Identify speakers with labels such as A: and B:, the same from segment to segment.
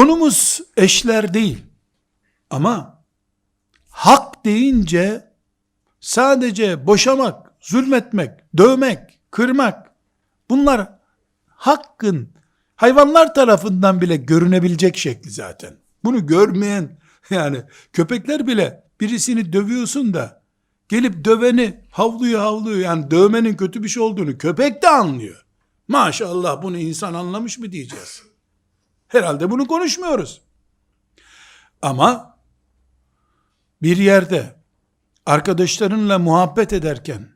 A: Konumuz eşler değil. Ama hak deyince sadece boşamak, zulmetmek, dövmek, kırmak bunlar hakkın hayvanlar tarafından bile görünebilecek şekli zaten. Bunu görmeyen yani köpekler bile birisini dövüyorsun da gelip döveni havluyor havluyor yani dövmenin kötü bir şey olduğunu köpek de anlıyor. Maşallah bunu insan anlamış mı diyeceğiz. Herhalde bunu konuşmuyoruz. Ama bir yerde arkadaşlarınla muhabbet ederken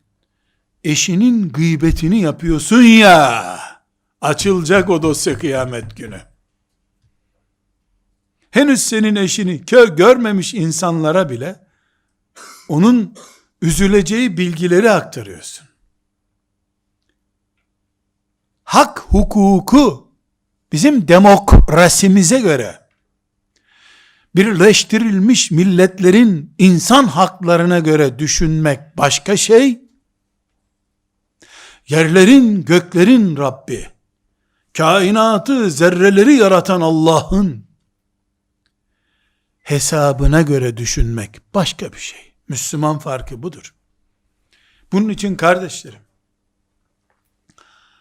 A: eşinin gıybetini yapıyorsun ya açılacak o dosya kıyamet günü. Henüz senin eşini kör görmemiş insanlara bile onun üzüleceği bilgileri aktarıyorsun. Hak hukuku bizim demokrasimize göre birleştirilmiş milletlerin insan haklarına göre düşünmek başka şey, yerlerin göklerin Rabbi, kainatı zerreleri yaratan Allah'ın hesabına göre düşünmek başka bir şey. Müslüman farkı budur. Bunun için kardeşlerim,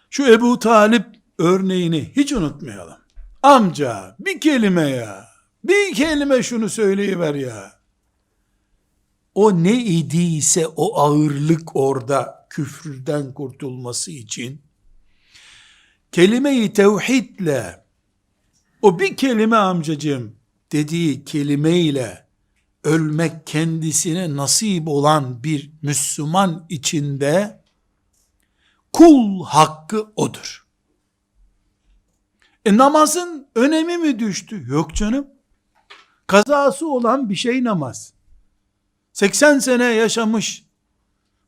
A: şu Ebu Talip örneğini hiç unutmayalım. Amca bir kelime ya, bir kelime şunu söyleyiver ya. O ne idiyse o ağırlık orada küfürden kurtulması için kelime-i tevhidle o bir kelime amcacığım dediği kelimeyle ölmek kendisine nasip olan bir Müslüman içinde kul hakkı odur. E namazın önemi mi düştü? Yok canım. Kazası olan bir şey namaz. 80 sene yaşamış,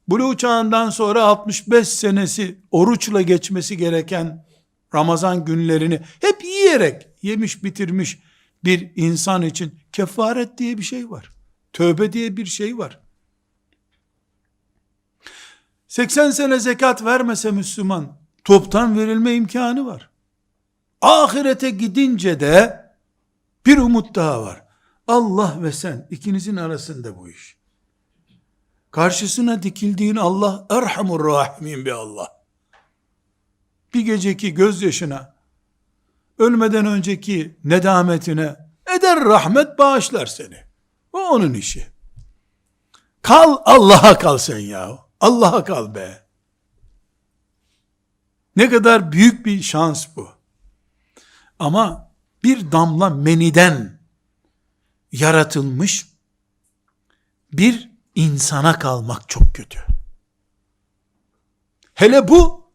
A: Buluğ çağından sonra 65 senesi oruçla geçmesi gereken Ramazan günlerini hep yiyerek yemiş bitirmiş bir insan için kefaret diye bir şey var. Tövbe diye bir şey var. 80 sene zekat vermese Müslüman toptan verilme imkanı var. Ahirete gidince de bir umut daha var. Allah ve sen ikinizin arasında bu iş. Karşısına dikildiğin Allah Erhamur Rahimin bir Allah. Bir geceki gözyaşına, ölmeden önceki nedametine eder rahmet bağışlar seni. O onun işi. Kal Allah'a kal sen ya. Allah'a kal be. Ne kadar büyük bir şans bu. Ama bir damla meniden yaratılmış bir insana kalmak çok kötü. Hele bu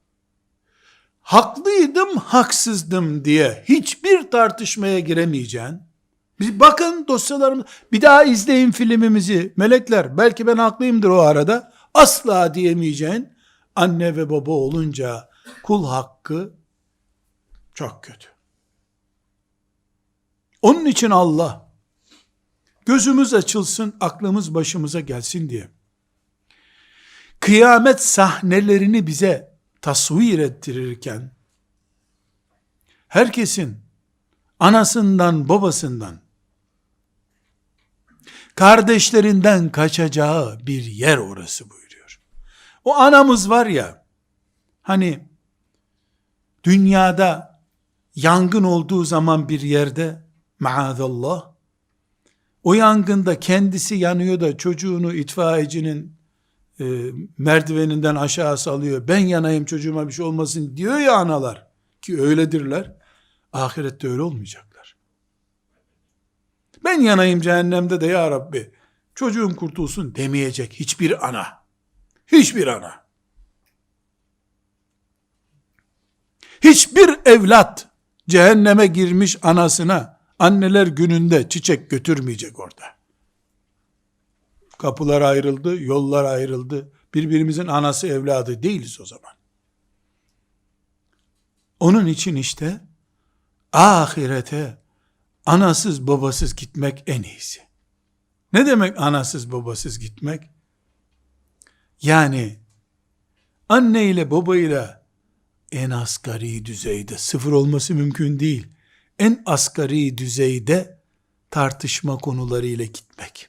A: haklıydım, haksızdım diye hiçbir tartışmaya giremeyeceğin, bir bakın dosyalarımız, bir daha izleyin filmimizi, melekler, belki ben haklıyımdır o arada, asla diyemeyeceğin, anne ve baba olunca kul hakkı çok kötü. Onun için Allah, gözümüz açılsın, aklımız başımıza gelsin diye, kıyamet sahnelerini bize tasvir ettirirken, herkesin anasından babasından, kardeşlerinden kaçacağı bir yer orası buyuruyor. O anamız var ya, hani dünyada yangın olduğu zaman bir yerde, maazallah, o yangında kendisi yanıyor da çocuğunu itfaiyecinin e, merdiveninden aşağı salıyor. Ben yanayım çocuğuma bir şey olmasın diyor ya analar. Ki öyledirler. Ahirette öyle olmayacaklar. Ben yanayım cehennemde de ya Rabbi çocuğum kurtulsun demeyecek hiçbir ana. Hiçbir ana. Hiçbir evlat cehenneme girmiş anasına anneler gününde çiçek götürmeyecek orada. Kapılar ayrıldı, yollar ayrıldı. Birbirimizin anası evladı değiliz o zaman. Onun için işte ahirete anasız babasız gitmek en iyisi. Ne demek anasız babasız gitmek? Yani anne ile baba ile en asgari düzeyde sıfır olması mümkün değil. En asgari düzeyde tartışma konularıyla gitmek.